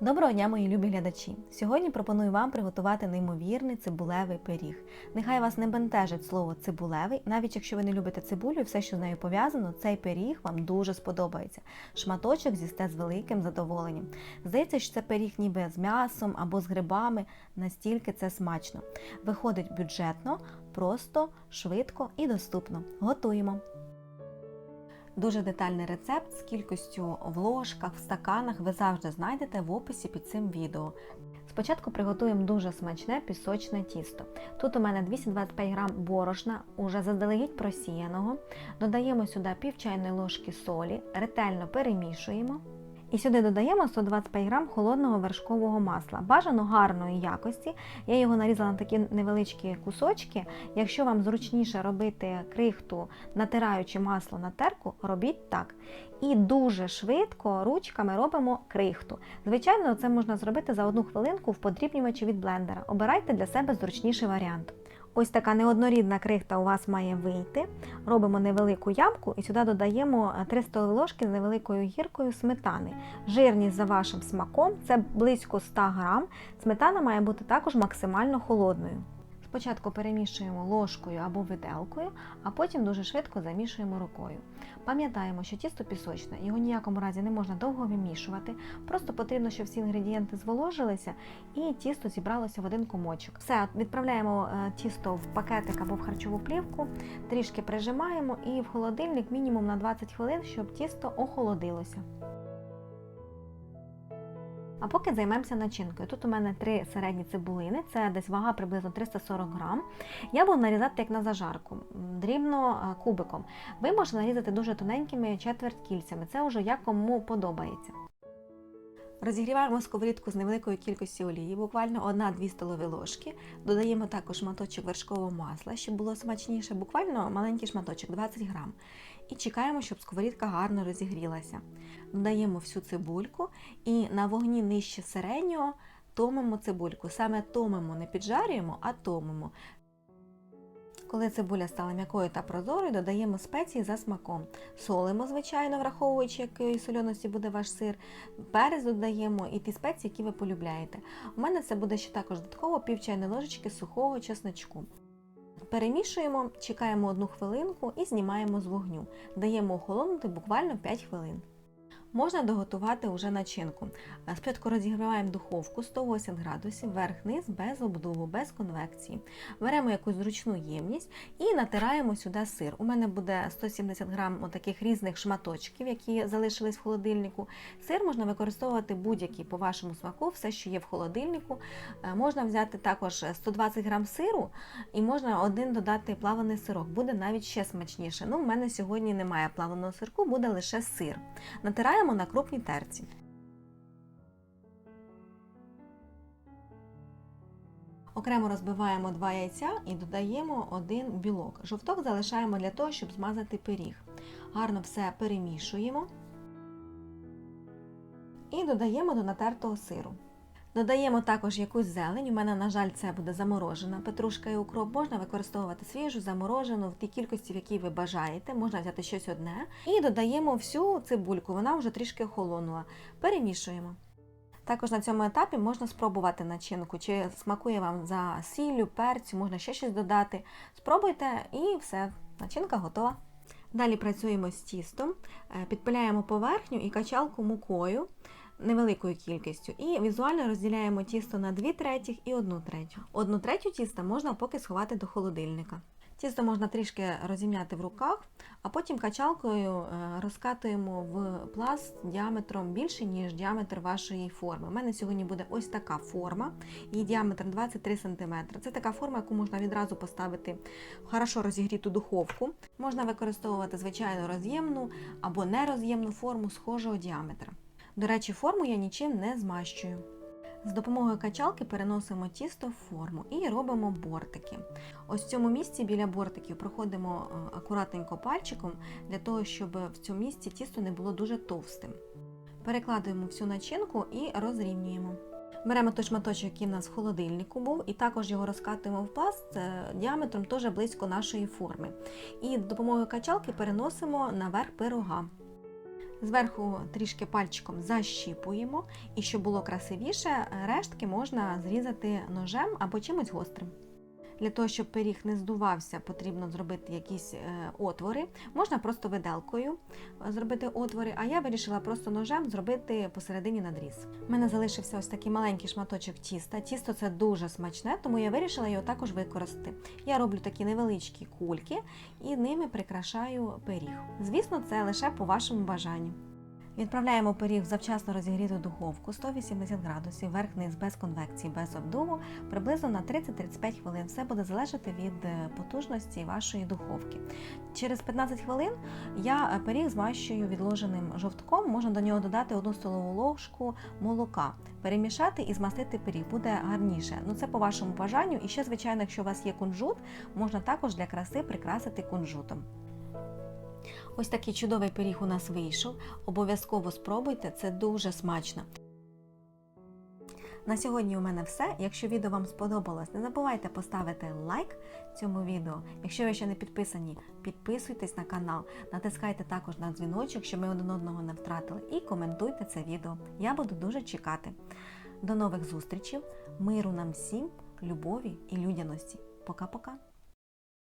Доброго дня, мої любі глядачі! Сьогодні пропоную вам приготувати неймовірний цибулевий пиріг. Нехай вас не бентежить слово цибулевий, навіть якщо ви не любите цибулю і все, що з нею пов'язано, цей пиріг вам дуже сподобається. Шматочок з'їсте з великим задоволенням. Здається, що це пиріг ніби з м'ясом або з грибами, настільки це смачно. Виходить бюджетно, просто, швидко і доступно. Готуємо! Дуже детальний рецепт з кількістю в ложках, в стаканах ви завжди знайдете в описі під цим відео. Спочатку приготуємо дуже смачне пісочне тісто. Тут у мене 225 г борошна, уже заздалегідь просіяного. Додаємо сюди пів чайної ложки солі, ретельно перемішуємо. І сюди додаємо 125 г холодного вершкового масла. Бажано гарної якості. Я його нарізала на такі невеличкі кусочки. Якщо вам зручніше робити крихту, натираючи масло на терку, робіть так. І дуже швидко ручками робимо крихту. Звичайно, це можна зробити за одну хвилинку в подрібнювачі від блендера. Обирайте для себе зручніший варіант. Ось така неоднорідна крихта у вас має вийти. Робимо невелику ямку і сюди додаємо 3 столові ложки з невеликою гіркою сметани. Жирність за вашим смаком це близько 100 грам. Сметана має бути також максимально холодною. Спочатку перемішуємо ложкою або виделкою, а потім дуже швидко замішуємо рукою. Пам'ятаємо, що тісто пісочне, його ніякому разі не можна довго вимішувати. Просто потрібно, щоб всі інгредієнти зволожилися і тісто зібралося в один комочок. Все, відправляємо е, тісто в пакетик або в харчову плівку, трішки прижимаємо і в холодильник мінімум на 20 хвилин, щоб тісто охолодилося. А поки займемося начинкою. Тут у мене три середні цибулини, це десь вага приблизно 340 грам. Я буду нарізати як на зажарку, дрібно е, кубиком. Ви можете нарізати дуже тоненькими четверть кільцями, це вже як кому подобається. Розігріваємо сковорідку з невеликою кількістю олії, буквально 1-2 столові ложки. Додаємо також шматочок вершкового масла, щоб було смачніше, буквально маленький шматочок 20 грам. І чекаємо, щоб сковорідка гарно розігрілася. Додаємо всю цибульку і на вогні нижче середнього томимо цибульку. Саме томимо, не піджарюємо, а томимо. Коли цибуля стала м'якою та прозорою, додаємо спеції за смаком. Солимо, звичайно, враховуючи, якої сольоності буде ваш сир. Перець додаємо і ті спеції, які ви полюбляєте. У мене це буде ще також додатково пів чайної ложечки сухого чесночку. Перемішуємо, чекаємо одну хвилинку і знімаємо з вогню. Даємо охолонути буквально 5 хвилин. Можна доготувати уже начинку. Спочатку розігріваємо духовку 180 градусів, верх-низ без обдуву, без конвекції. Беремо якусь зручну ємність і натираємо сюди сир. У мене буде 170 грам таких різних шматочків, які залишились в холодильнику. Сир можна використовувати будь-який по вашому смаку, все, що є в холодильнику. Можна взяти також 120 грам сиру і можна один додати плаваний сирок. Буде навіть ще смачніше. Ну, У мене сьогодні немає плаваного сирку, буде лише сир. Натираємо на крупній терці. Окремо розбиваємо два яйця і додаємо один білок. Жовток залишаємо для того, щоб змазати пиріг. Гарно все перемішуємо і додаємо до натертого сиру. Додаємо також якусь зелень. У мене, на жаль, це буде заморожена петрушка і укроп. Можна використовувати свіжу, заморожену в тій кількості, в якій ви бажаєте. Можна взяти щось одне. І додаємо всю цибульку, вона вже трішки охолонула. Перемішуємо. Також на цьому етапі можна спробувати начинку, чи смакує вам за сіллю, перцю, можна ще щось додати. Спробуйте і все, начинка готова. Далі працюємо з тістом, підпиляємо поверхню і качалку мукою невеликою кількістю. І візуально розділяємо тісто на 2 третіх і 1 третю. Одну третю тіста можна поки сховати до холодильника. Тісто можна трішки розім'яти в руках, а потім качалкою розкатуємо в пласт діаметром більше, ніж діаметр вашої форми. У мене сьогодні буде ось така форма, її діаметр 23 см. Це така форма, яку можна відразу поставити в хорошо розігріту духовку. Можна використовувати звичайно роз'ємну або нероз'ємну форму схожого діаметра. До речі, форму я нічим не змащую. З допомогою качалки переносимо тісто в форму і робимо бортики. Ось в цьому місці біля бортиків проходимо акуратненько пальчиком для того, щоб в цьому місці тісто не було дуже товстим. Перекладуємо всю начинку і розрівнюємо. Беремо той шматочок, який в нас в холодильнику був, і також його розкатуємо в пласт е, діаметром теж близько нашої форми. І з допомогою качалки переносимо наверх пирога. Зверху трішки пальчиком защіпуємо, і щоб було красивіше, рештки можна зрізати ножем або чимось гострим. Для того, щоб пиріг не здувався, потрібно зробити якісь е, отвори. Можна просто виделкою е, зробити отвори, а я вирішила просто ножем зробити посередині надріз. У мене залишився ось такий маленький шматочок тіста. Тісто це дуже смачне, тому я вирішила його також використати. Я роблю такі невеличкі кульки і ними прикрашаю пиріг. Звісно, це лише по вашому бажанню. Відправляємо пиріг в завчасно розігріту духовку 180 градусів, верх-низ без конвекції, без обдуву, приблизно на 30-35 хвилин. Все буде залежати від е, потужності вашої духовки. Через 15 хвилин я е, пиріг змащую відложеним жовтком, можна до нього додати одну столову ложку молока, перемішати і змастити пиріг, буде гарніше. Ну це по вашому бажанню. І ще, звичайно, якщо у вас є кунжут, можна також для краси прикрасити кунжутом. Ось такий чудовий пиріг у нас вийшов. Обов'язково спробуйте, це дуже смачно. На сьогодні у мене все. Якщо відео вам сподобалось, не забувайте поставити лайк цьому відео. Якщо ви ще не підписані, підписуйтесь на канал, натискайте також на дзвіночок, щоб ми один одного не втратили, і коментуйте це відео. Я буду дуже чекати. До нових зустрічей, миру нам всім, любові і людяності. Пока-пока!